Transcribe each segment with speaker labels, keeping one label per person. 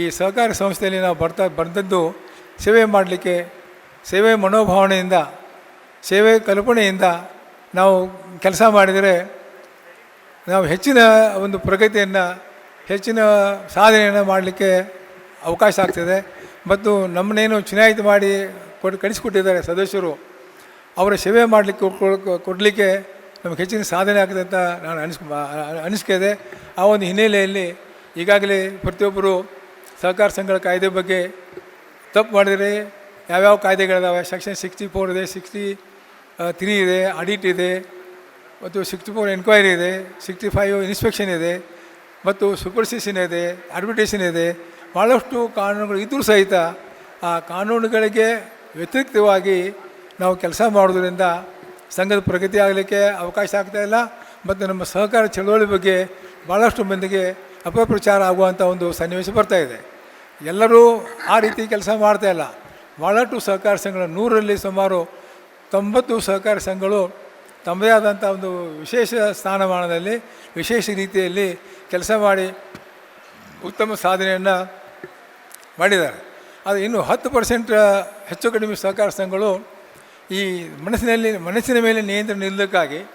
Speaker 1: ಈ ಸಹಕಾರಿ ಸಂಸ್ಥೆಯಲ್ಲಿ ನಾವು ಬರ್ತಾ ಬಂದದ್ದು ಸೇವೆ ಮಾಡಲಿಕ್ಕೆ, ಸೇವೆ ಮನೋಭಾವನೆಯಿಂದ, ಸೇವೆ ಕಲ್ಪನೆಯಿಂದ ನಾವು ಕೆಲಸ ಮಾಡಿದರೆ ನಾವು ಹೆಚ್ಚಿನ ಒಂದು ಪ್ರಗತಿಯನ್ನು, ಹೆಚ್ಚಿನ ಸಾಧನೆಯನ್ನು ಮಾಡಲಿಕ್ಕೆ ಅವಕಾಶ ಆಗ್ತದೆ. ಮತ್ತು ನಮ್ಮನ್ನೇನು ಚುನಾಯಿತ ಮಾಡಿ ಕೊಟ್ಟು ಕಳಿಸಿಕೊಟ್ಟಿದ್ದಾರೆ ಸದಸ್ಯರು, ಅವರ ಸೇವೆ ಮಾಡಲಿಕ್ಕೆ ಕೊಡಲಿಕ್ಕೆ ನಮಗೆ ಹೆಚ್ಚಿನ ಸಾಧನೆ ಆಗ್ತದೆ ಅಂತ ನಾನು ಅನಿಸ್ ಅನಿಸ್ಕಿದೆ ಆ ಒಂದು ಹಿನ್ನೆಲೆಯಲ್ಲಿ ಈಗಾಗಲೇ ಪ್ರತಿಯೊಬ್ಬರು ಸಹಕಾರ ಸಂಘಗಳ ಕಾಯ್ದೆ ಬಗ್ಗೆ ತಪ್ಪು ಮಾಡಿದರೆ ಯಾವ್ಯಾವ ಕಾಯ್ದೆಗಳಿದಾವೆ? ಸೆಕ್ಷನ್ ಸಿಕ್ಸ್ಟಿ ಫೋರ್ ಇದೆ ಸಿಕ್ಸ್ಟಿ ತ್ರೀ ಇದೆ ಆಡಿಟ್ ಇದೆ, ಮತ್ತು ಸಿಕ್ಸ್ಟಿ ಫೋರ್ ಎನ್ಕ್ವೈರಿ ಇದೆ ಸಿಕ್ಸ್ಟಿ ಫೈವ್ ಇನ್ಸ್ಪೆಕ್ಷನ್ ಇದೆ, ಮತ್ತು ಸೂಪರ್ಸಿಷನ್ ಇದೆ ಅಡ್ಮಿಟೇಷನ್ ಇದೆ. ಭಾಳಷ್ಟು ಕಾನೂನುಗಳು ಇದ್ದರೂ ಸಹಿತ ಆ ಕಾನೂನುಗಳಿಗೆ ವ್ಯತಿರಿಕ್ತವಾಗಿ ನಾವು ಕೆಲಸ ಮಾಡೋದ್ರಿಂದ ಸಂಘದ ಪ್ರಗತಿ ಆಗಲಿಕ್ಕೆ ಅವಕಾಶ ಆಗ್ತಾ ಇಲ್ಲ, ಮತ್ತು ನಮ್ಮ ಸಹಕಾರ ಚಳುವಳಿ ಬಗ್ಗೆ ಭಾಳಷ್ಟು ಮಂದಿಗೆ ಅಪಪ್ರಚಾರ ಆಗುವಂಥ ಒಂದು ಸನ್ನಿವೇಶ ಬರ್ತಾ ಇದೆ. ಎಲ್ಲರೂ ಆ ರೀತಿ ಕೆಲಸ ಮಾಡ್ತಾ ಇಲ್ಲ. ಭಾಳಷ್ಟು ಸಹಕಾರ ಸಂಘಗಳು ನೂರರಲ್ಲಿ ಸುಮಾರು ತೊಂಬತ್ತು ಸಹಕಾರ ಸಂಘಗಳು ತಮ್ಮದೇ ಆದಂಥ ಒಂದು ವಿಶೇಷ ಸ್ಥಾನಮಾನದಲ್ಲಿ, ವಿಶೇಷ ರೀತಿಯಲ್ಲಿ ಕೆಲಸ ಮಾಡಿ ಉತ್ತಮ ಸಾಧನೆಯನ್ನು ಮಾಡಿದ್ದಾರೆ. ಅದು ಇನ್ನು ಹತ್ತು ಪರ್ಸೆಂಟ್ ಹೆಚ್ಚು ಕಡಿಮೆ ಸಹಕಾರ ಸಂಘಗಳು ಈ ಮನಸ್ಸಿನಲ್ಲಿ, ಮನಸ್ಸಿನ ಮೇಲೆ ನಿಯಂತ್ರಣ ಇಲ್ಲದಕ್ಕಾಗಿ,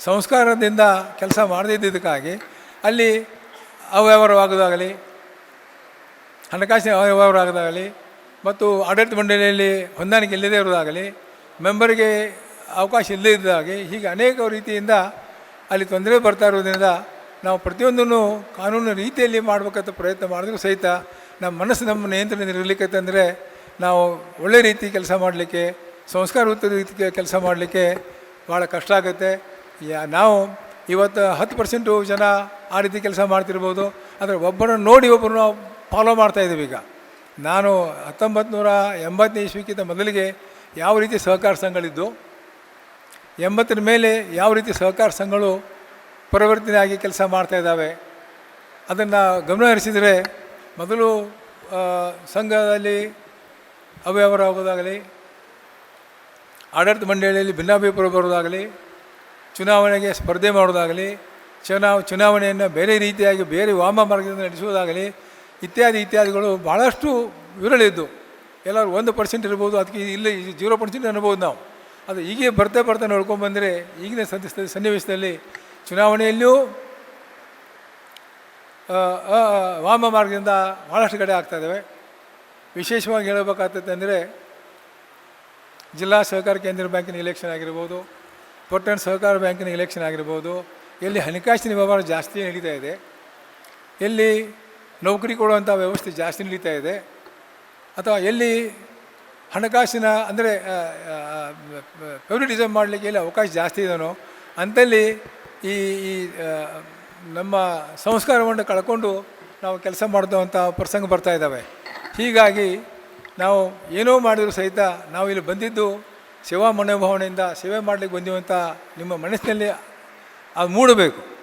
Speaker 1: ಸಂಸ್ಕಾರದಿಂದ ಕೆಲಸ ಮಾಡದಿದ್ದಕ್ಕಾಗಿ ಅಲ್ಲಿ ಅವ್ಯವಹಾರವಾಗೋದಾಗಲಿ, ಹಣಕಾಸಿನ ಅವ್ಯವಹಾರವಾಗೋದಾಗಲಿ, ಮತ್ತು ಆಡಳಿತ ಮಂಡಳಿಯಲ್ಲಿ ಹೊಂದಾಣಿಕೆ ಇಲ್ಲದೇ ಇರೋದಾಗಲಿ ಮೆಂಬರಿಗೆ ಅವಕಾಶ ಇಲ್ಲದೇ ಇದ್ದಾಗೆ ಹೀಗೆ ಅನೇಕ ರೀತಿಯಿಂದ ಅಲ್ಲಿ ತೊಂದರೆ ಬರ್ತಾ ಇರೋದ್ರಿಂದ ನಾವು ಪ್ರತಿಯೊಂದನ್ನು ಕಾನೂನು ರೀತಿಯಲ್ಲಿ ಮಾಡಬೇಕಂತ ಪ್ರಯತ್ನ ಮಾಡಿದ್ರೂ ಸಹಿತ ನಮ್ಮ ಮನಸ್ಸು ನಮ್ಮ ನಿಯಂತ್ರಣದಲ್ಲಿ ಇರಲಿಕ್ಕಂತಂದರೆ ನಾವು ಒಳ್ಳೆ ರೀತಿ ಕೆಲಸ ಮಾಡಲಿಕ್ಕೆ ಸಂಸ್ಕಾರಯುತ ರೀತಿ ಕೆಲಸ ಮಾಡಲಿಕ್ಕೆ ಭಾಳ ಕಷ್ಟ ಆಗುತ್ತೆ. ಯಾ, ನಾವು ಇವತ್ತು ಹತ್ತು ಪರ್ಸೆಂಟು ಜನ ಆ ರೀತಿ ಕೆಲಸ ಮಾಡ್ತಿರ್ಬೋದು. ಆದರೆ ಒಬ್ಬರನ್ನು ನೋಡಿ ಒಬ್ಬರು ನಾವು ಫಾಲೋ ಮಾಡ್ತಾ ಇದ್ದೀವಿ ಈಗ. ನಾನು ಹತ್ತೊಂಬತ್ತು ನೂರ ಎಂಬತ್ತನೇ ಇಸ್ವಿಕ್ಕಿಂತ ಮೊದಲಿಗೆ ಯಾವ ರೀತಿ ಸಹಕಾರ ಸಂಘಗಳಿದ್ದು, ಎಂಬತ್ತರ ಮೇಲೆ ಯಾವ ರೀತಿ ಸಹಕಾರ ಸಂಘಗಳು ಪರಿವರ್ತನೆ ಆಗಿ ಕೆಲಸ ಮಾಡ್ತಾ ಇದ್ದಾವೆ, ಅದನ್ನು ಗಮನ ಹರಿಸಿದರೆ ಮೊದಲು ಸಂಘದಲ್ಲಿ ಅವ್ಯವಹಾರ ಆಗೋದಾಗಲಿ, ಆಡಳಿತ ಮಂಡಳಿಯಲ್ಲಿ ಭಿನ್ನಾಭಿಪ್ರಾಯ ಬರೋದಾಗಲಿ ಚುನಾವಣೆಗೆ ಸ್ಪರ್ಧೆ ಮಾಡೋದಾಗಲಿ ಚುನಾವ್ ಚುನಾವಣೆಯನ್ನು ಬೇರೆ ರೀತಿಯಾಗಿ ಬೇರೆ ವಾಮ ಮಾರ್ಗದಿಂದ ನಡೆಸುವುದಾಗಲಿ, ಇತ್ಯಾದಿ ಇತ್ಯಾದಿಗಳು ಭಾಳಷ್ಟು ವಿರಳಿದ್ದು ಎಲ್ಲರೂ ಒಂದು ಪರ್ಸೆಂಟ್ ಇರ್ಬೋದು, ಅದಕ್ಕೆ ಇಲ್ಲಿ ಜೀರೋ ಪರ್ಸೆಂಟ್ ಅನ್ಬೋದು ನಾವು. ಅದು ಹೀಗೆ ಬರ್ತಾ ಬರ್ತಾ ನೋಡ್ಕೊಂಡು ಬಂದರೆ ಈಗಿನ ಸನ್ನಿ ಸನ್ನಿವೇಶದಲ್ಲಿ ಚುನಾವಣೆಯಲ್ಲಿಯೂ ವಾಮ ಮಾರ್ಗದಿಂದ ಭಾಳಷ್ಟು ಕಡೆ ಆಗ್ತಾ ಇದ್ದಾವೆ. ವಿಶೇಷವಾಗಿ ಹೇಳಬೇಕಾಗ್ತದೆ ಅಂದರೆ ಜಿಲ್ಲಾ ಸಹಕಾರ ಕೇಂದ್ರ ಬ್ಯಾಂಕಿನ ಎಲೆಕ್ಷನ್ ಆಗಿರ್ಬೋದು ಪಟ್ಟಣ ಸಹಕಾರ ಬ್ಯಾಂಕಿನ ಎಲೆಕ್ಷನ್ ಆಗಿರ್ಬೋದು, ಎಲ್ಲಿ ಹಣಕಾಸಿನ ವ್ಯವಹಾರ ಜಾಸ್ತಿ ನಡೀತಾ ಇದೆ, ಎಲ್ಲಿ ನೌಕರಿ ಕೊಡುವಂಥ ವ್ಯವಸ್ಥೆ ಜಾಸ್ತಿ ನಡೀತಾ ಇದೆ, ಅಥವಾ ಎಲ್ಲಿ ಹಣಕಾಸಿನ ಅಂದರೆ ಫೆವ್ರಿಟಿಸಮ್ ಮಾಡಲಿಕ್ಕೆ ಎಲ್ಲಿ ಅವಕಾಶ ಜಾಸ್ತಿ ಇದನೋ, ಅಂತಲ್ಲಿ ಈ ಈ ನಮ್ಮ ಸಂಸ್ಕಾರವನ್ನು ಕಳ್ಕೊಂಡು ನಾವು ಕೆಲಸ ಮಾಡಿದಂಥ ಪ್ರಸಂಗ ಬರ್ತಾ ಇದ್ದಾವೆ. ಹೀಗಾಗಿ ನಾವು ಏನೋ ಮಾಡಿದರೂ ಸಹಿತ ನಾವು ಇಲ್ಲಿ ಬಂದಿದ್ದು ಸೇವಾ ಮನೋಭಾವನೆಯಿಂದ ಸೇವೆ ಮಾಡಲಿಕ್ಕೆ ಬಂದಿರುವಂಥ ನಿಮ್ಮ ಮನಸ್ಸಿನಲ್ಲಿ ಅದು ಮೂಡಬೇಕು.